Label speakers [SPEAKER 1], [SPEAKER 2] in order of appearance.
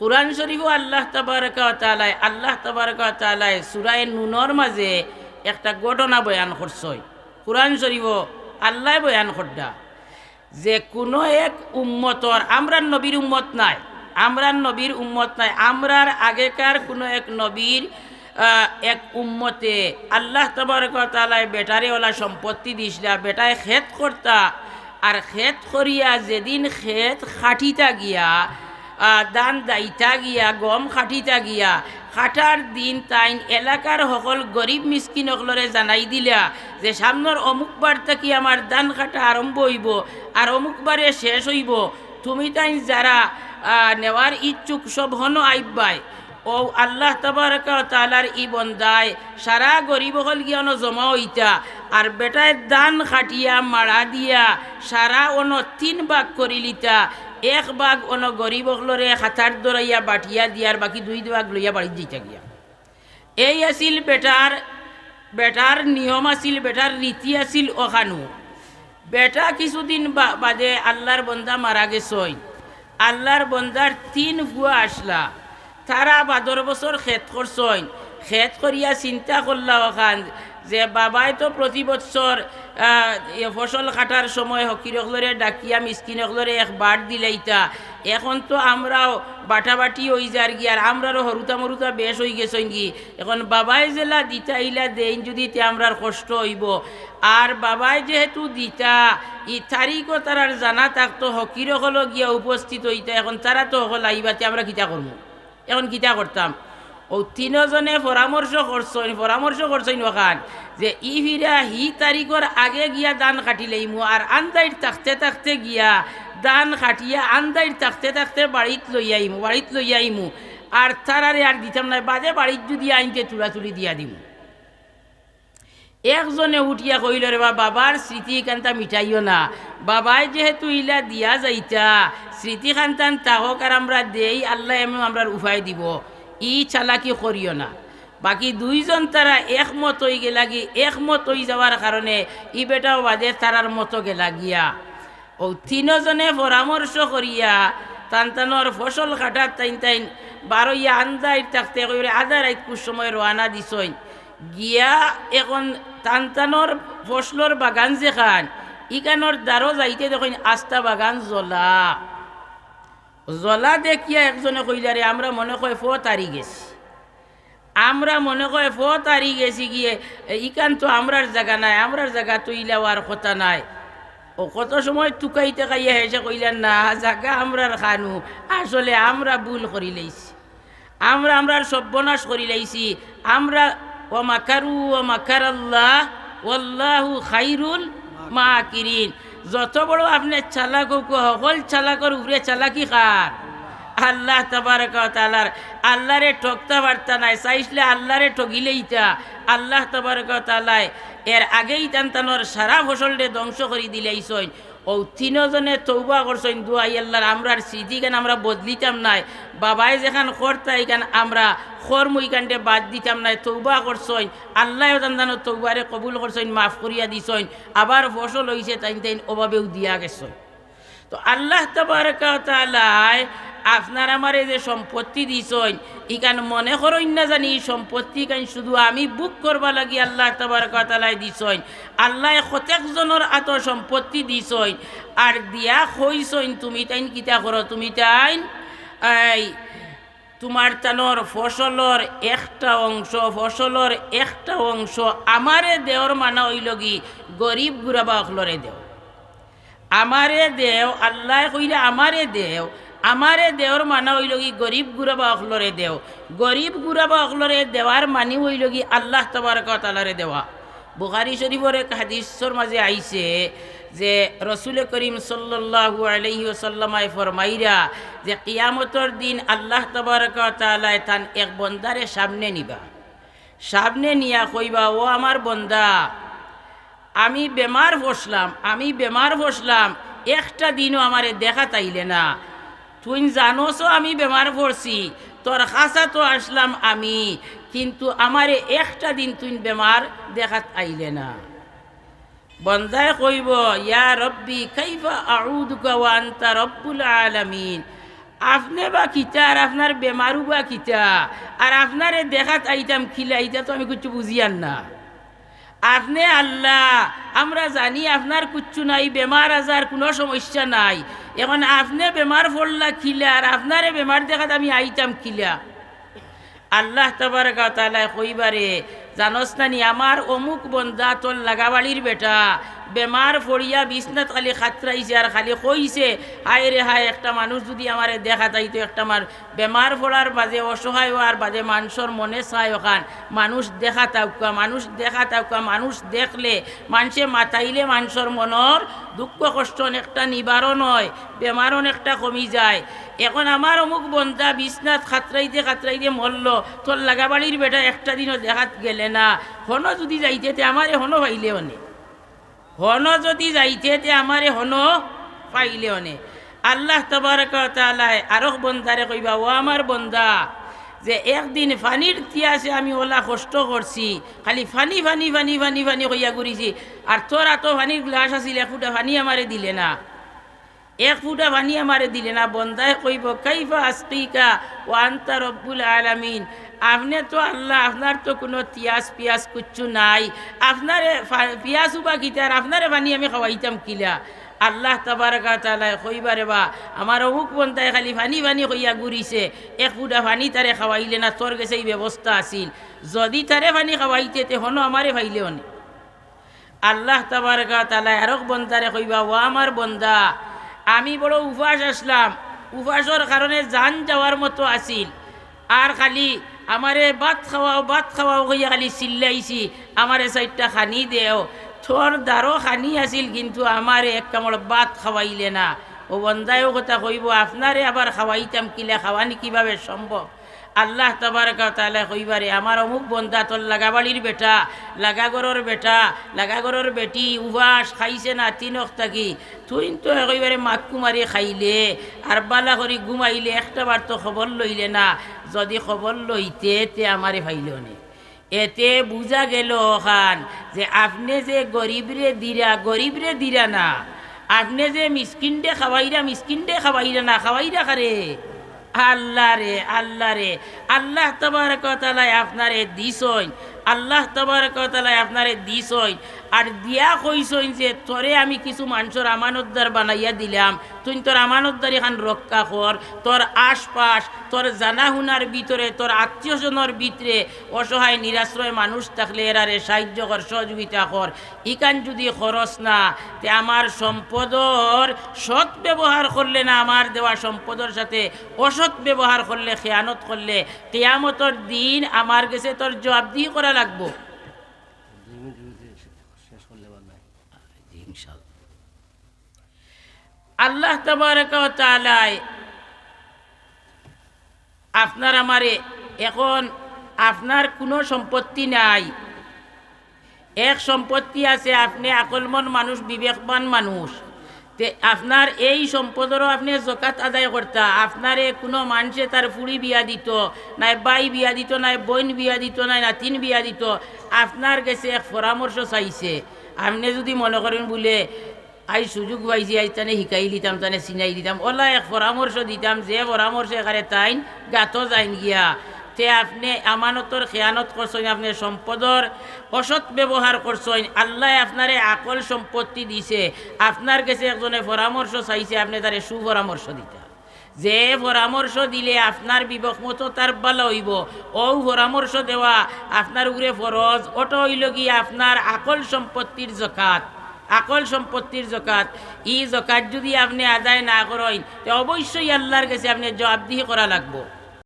[SPEAKER 1] কোরআন শরীফও আল্লাহ তাবারকা তালায় আল্লাহ তাবারকা তালায় সুরায় নুনর মাঝে একটা ঘটনা বয়ান করছই কোরআন শরীফও আল্লাহ বয়ান করডা। যে কোনো এক উম্মতর, আমরার নবীর উম্মত নাই, আমরার নবীর উম্মত নাই, আমরার আগেকার কোনো এক নবীর এক উম্মতে আল্লাহ তবরকতালায় বেটারে ওলা সম্পত্তি দিছিলা বেটায় খেত করতা, আর খেত করিয়া যেদিন খেত খাটিতা গিয়া দান দাইতা গিয়া, গম খাটিতা গিয়া খাটার দিন তাইন এলাকার সকল গরিব মিসকিন সকলরে জানাই দিলা যে সামনের অমুক বার থাকি আমার দান খাটা আরম্ভ হইব আর অমুক বারে শেষ হইব। তুমি তাইন যারা নেওয়ার ইচ্ছুক সব হন আইবাই ও আল্লাহ তালার ই বন্দায় সারা গরিব হল গিয়ানো জমা হইতা আর বেটায় দান খাটিয়া মারা দিয়া সারা অন তিন ভাগ করি লিতা। এক ভাগ অন গরিব হলরে হাতার দরাইয়া বাটিয়া দিয়ার বাকি দুই ভাগ লইয়া বাড়ি দিতে গিয়া। এই আছিল বেটার বেটার নিয়ম আছিল, বেটার রীতি আছিল ওখানো বেটা কিছুদিন বাদে আল্লাহর বন্দা মারা গেছই। আল্লাহর বন্দার তিন ভুয়া আসলা। তারা বাদর বছর খেত করছইন খেত করিয়া চিন্তা করলা ওখান যে বাবাই তো প্রতি বছর ফসল কাটার সময় হকিরকলরে ডাকিয়া, মিসকিনকলরে এক বাট দিলাইতা। এখন তো আমরাও বাটাবাটি হই যার গিয়ে, আর আমরারও হরুতা মরুতা বেশ হয়ে গেছেন কি এখন বাবাই জেলা দিতা ইলা দেন যদি তে আমরার কষ্ট হইব। আর বাবাই যেহেতু দিতা, ই তারিখও তারার জানা থাকতো হকির হল গিয়া উপস্থিত হইতা। এখন তারা তো হল আইবাতে আমরা কিতা করব এখন কিতা করতাম? ও তিনজনে পরামর্শ করছেন পরামর্শ করছেন ওখান যে ই ফিরা হি তারিখর আগে গিয়া দান কাটিলেইমু আর আন্দাইর থাকতে থাকতে গিয়া দান কাটিয়া আন্দাইর থাকতে থাকতে বাড়িত লইয়াইমু বাড়িত লইয়াইমু আর তারারে আর দিতাম না বাদে বাড়িত যদি আইনতে তুলাতুলি দিয়া দিমু। একজনে উঠিয়া কইল রে বা বাবার স্মৃতি কান্তা মিটাইও না। বাবাই যেহেতু ইলা দিয়া যাইতা, স্মৃতি কান্তান তাহক আর আমরা দেই, আল্লাহ এমন আমরা উপায় দিব। ই চালাকি করিও না। বাকি দুইজন তারা একমত হয়ে গেলা গি একমত হয়ে যাওয়ার কারণে ই বেটাও বাদে তারার মতো গেলা গিয়া। ও তিনজনে পরামর্শ করিয়া টান টানোর ফসল কাটার তাইন তাইন বারোইয়া আন্দাই থাকতে কইরে আধা রাত কুছ সময় রওনা দিছইন। গিয়া এখন টান টানোর ফসলর বাগান যেখান ইকানোর দ্বারও যাইতে দেখুন আস্তা বাগান জ্বলা। জ্বলা দেখিয়া একজনে কইলারে আমরা মনে কয় ফ তারি গেছি। আমরা মনে কয় ফ তারি গেছি গিয়ে ইকান তো আমরার জায়গা নাই, আমরার জায়গা তো ইলাওয়ার কথা নাই। ও কত সময় টুকাইতে খাইয়া হেসে কইলেন, না, জাগা আমরার খানু, আসলে আমরা ভুল করি লাইছি। আমরা আমরার সর্বনাশ করি লাইছি। আমরা ও মাকারু ও মাকার আল্লাহ ওল্লাহু খাইরুল মা কিরিন যত বড় আপনার চালাক হোক সকল চালাকর উপরে চালাকি খার আল্লাহ তাবার তালার আল্লাহরে ঠকতা বার্তা নাই চাইছিলে আল্লাহরে ঠগিলেইতা আল্লাহ তাবার তালায় এর আগেই তান তানোর সারা ফসলরে ধ্বংস করে দিলেইছইন ও তিনজনে তৌবা করছেন দুয়াই আল্লাহর আমরার কেন আমরা বদলিতাম নাই। বাবাই যেখান করতা এখান আমরা খর্ম ইখানটে বাদ দিতাম নাই তৌবা করছেন। আল্লাহ জানো তৌবারে কবুল করছেন, মাফ করিয়া দিছইন আবার ফসল হয়েছে তাইন তাইন অভাবেও দিয়া গেছ তো আল্লাহ তবরকালায় আপনার আমার এই যে সম্পত্তি দিছইন ইকান মনে করইন না জানি সম্পত্তি কান শুধু আমি বুক করবা লাগি আল্লাহ তবরকালায় দিছইন আল্লাহ প্রত্যেক জনের আত সম্পত্তি দিছইন আর দিয়া কইছইন তুমি তাইন কিতা করো? তুমি তাইন, এই, তোমার তানোর ফসলর একটা অংশ, ফসলর একটা অংশ আমারে দেওর মানা হইল কি গরিব গুড়াবা অখলরে দেও। আমারে দেও, আল্লাহ কইলে আমারে দেও আমারে দেওর মানা হইল কি গরিব গুড়াবা অখলরে দেও। গরিব গুড়াবা অখলরে দেওয়ার মানি হইল কি আল্লাহ তবরকতালারে দেওয়া। বুখারি শরীফর এক হাদিসর মাঝে আইছে যে রসুল করিম সাল্লাল্লাহু আলাইহি ওসাল্লামায় ফরমাইরা যে কিয়ামতর দিন আল্লাহ তবরকতালায় তান এক বন্দারে সামনে নিবা। সামনে নিয়া কইবা ও আমার বন্দা, আমি বেমার বসলাম, আমি বেমার বসলাম, একটা দিনও আমারে দেখা তাইলে না। তুই জানোসও আমি বেমার পড়ছি। তোর খাসা তো আসলাম আমি, কিন্তু আমারে একটা দিন তুই বেমার দেখাত আইলে না। বন্দায় কইব, ইয়া রব্বি, কাইফা ওয়া আনতা রব্বুল আলামিন? আপনি বা কিতা আর আপনার বেমারু বা কিতা? আর আপনারে দেখাত আইতাম, খিলা এইটা তো আমি কিছু বুঝিয়ান না। আপনি আল্লাহ, আমরা জানি আপনার কুচ্ছু নাই, বেমার আজার, কোনো সমস্যা নাই। এখন আপনি বেমার পড়লা খিলা, আর আপনারে বেমার দেখাত আমি আইতাম খিলা। আল্লাহ তবরকা তালায় কইবারে, জানস নানি, আমার অমুক বন্ধা তোর লাগাবাড়ির বেটা বেমার ফড়িয়া বিছনাত খালি খাতরাইছে আর খালি কইছে, হায় রে হায়, একটা মানুষ যদি আমারে দেখা যাইতো একটা মার বেমার ফোড়ার বাজে অসহায় হওয়ার বাজে মানুষের মনে চায় ওখান। মানুষ দেখা তাউকা, মানুষ দেখা তাউকা, মানুষ দেখলে, মানুষে মাতাইলে মানুষের মনের দুঃখ কষ্ট অনেকটা নিবারণ হয়, বেমার অনেকটা কমি যায়। এখন আমার অমুক বন্ধা বিছনাথ খাতরাইতে খাতরাইতে মরল, তোর লাগাবাড়ির বেটা একটা দিনও দেখাত গেলে না। হন যদি যাইতে আমারে হন পাইলে অনে হন যদি যাইতে তে আমারে হন পাইলে অনে আল্লাহ তবরকালায় আরও বন্ধারে কইবা, ও আমার বন্ধা যে একদিন ফানির তিয়াসে আমি ওলা কষ্ট করছি, খালি funny funny funny funny funny কইয়া ঘুরিছি, আর তোর এত ফানির গ্লাস আছিল, এক ফুটা ফানি আমারে দিলে না। এক ফুটা পানি আমারে দিলে না। বন্দায় কইব, কাইফা আসকিকা ও আন্তা রব্বুল আলামিন। আপনি তো আল্লাহ, আপনার তো কোনো তিয়াস পিয়াস কুচ্ছু নাই। আপনারে পিয়াস উবা কিতার আপনারে পানি আমি খাওয়াইতাম কিলা? আল্লাহ তাবারকা তালায় কইবারে বা আমার অমুক বন্ধায় খালি ফানি ফানি কইয়া ঘুরিছে। এক ফুটা ফানি তারে খাওয়াইলে না, তোর গেছে এই ব্যবস্থা আছিল। যদি তারে ফানি খাওয়াইতে, তে হনো আমারে ফাইলে অনে আল্লাহ তাবারকা তালায় আরক বন্দারে কইবা, ও আমার বন্দা, আমি বড় উপাস আসলাম। উপাসর কারণে জান যাওয়ার মতো আছিল। আর খালি আমারে ভাত খাওয়াও ভাত খাওয়াও হইয়া খালি চিল্লাইছি। আমারে চারটা খানি দেও। থর দ্বারও খানি আছিল, কিন্তু আমারে এক কামড় ভাত খাওয়াইলে না। ও বন্দায়ও কথা কইব, আপনারে আবার খাওয়াইতাম, কিলা খাওয়ানি কীভাবে সম্ভব? আল্লাহ তবারকা তালা কইবারে, আমার অমুক বন্ধা তোর লাগাবাড়ির বেটা, লাগাগরর বেটা, লাগাগরর বেটি, উবাস খাইছে না তিনক থাকি তুই তো কইবারে মাক্কু মারি খাইলে, আর বালা করি ঘুমাইলে, একটা বার তো খবর লইলে না, যদি খবর লইতে, তে আমারে ফাইল নে। এতে বুঝা গেল খান যে আপনি যে গরিবরে দিরা গরিবরে দিরা না, আপনি যে মিসকিনডে খাওয়াইরা মিসকিনডে খাওয়াইরা না, খাওয়াইরা খারে আল্লাহ রে আল্লাহ রে। আল্লাহ তোমার আপনার আপনারে দিছইন আল্লাহ তোমার কথালায় আপনারে দিছইন আর দিয়া কইছইন যে তোরে আমি কিছু মানুষের আমানতদার বানাইয়া দিলাম। তুই তোর আমানতদার এখান রক্ষা কর। তোর আশপাশ, তোর জানা হুনার ভিতরে, তোর আত্মীয় স্বজনের ভিতরে অসহায়, নিরাশ্রয় মানুষ থাকলে এরারে সাহায্য কর, সহযোগিতা কর। ইকান যদি খরচ না, তে আমার সম্পদর সৎ ব্যবহার করলে না, আমার দেওয়া সম্পদের সাথে অসৎ ব্যবহার করলে, খেয়ানত করলে, কেয়ামতর দিন আমার কাছে তোর জবাবদিহি করা লাগবো আল্লাহ আপনার আমারে এখন আপনার কোনো সম্পত্তি নাই। এক সম্পত্তি আছে, আপনি আকলমন মানুষ, বিবেকবান মানুষ। আপনার এই সম্পদেরও আপনি জকাত আদায় করতা। আপনারে কোনো মানুষে তার ফুড়ি বিয়া দিত, নাই বাই বিয়া দিত, নাই বোন বিয়া দিত, নাই নাতিন বিয়া দিত। আপনার কাছে এক পরামর্শ চাইছে। আপনি যদি মনে করেন বলে, আই সুযোগ পাইছি, আই তানে শিকাই দিতাম তানে চিনাই দিতাম ওলা এক পরামর্শ দিতাম, যে পরামর্শ এখানে তাইন গাত যাইন গিয়া। তে আপনি আমানতর খেয়ানত করছেন, আপনি সম্পদর অসৎ ব্যবহার করছেন, আল্লাহ আপনারে আকল সম্পত্তি দিছে। আপনার কাছে একজনে পরামর্শ চাইছে, আপনি তারে সুপরামর্শ দিতে। যে পরামর্শ দিলে আপনার বিবেক মতো তার ভালো হইব, ও পরামর্শ দেওয়া আপনার উপরে ফরজ, ওটা হইল কি আপনার আকল সম্পত্তির জকাত আকল সম্পত্তির জকাত ই জকাত যদি আপনি আদায় না করেন, তো অবশ্যই আল্লাহর কাছে আপনি জবাবদিহি করা লাগবো।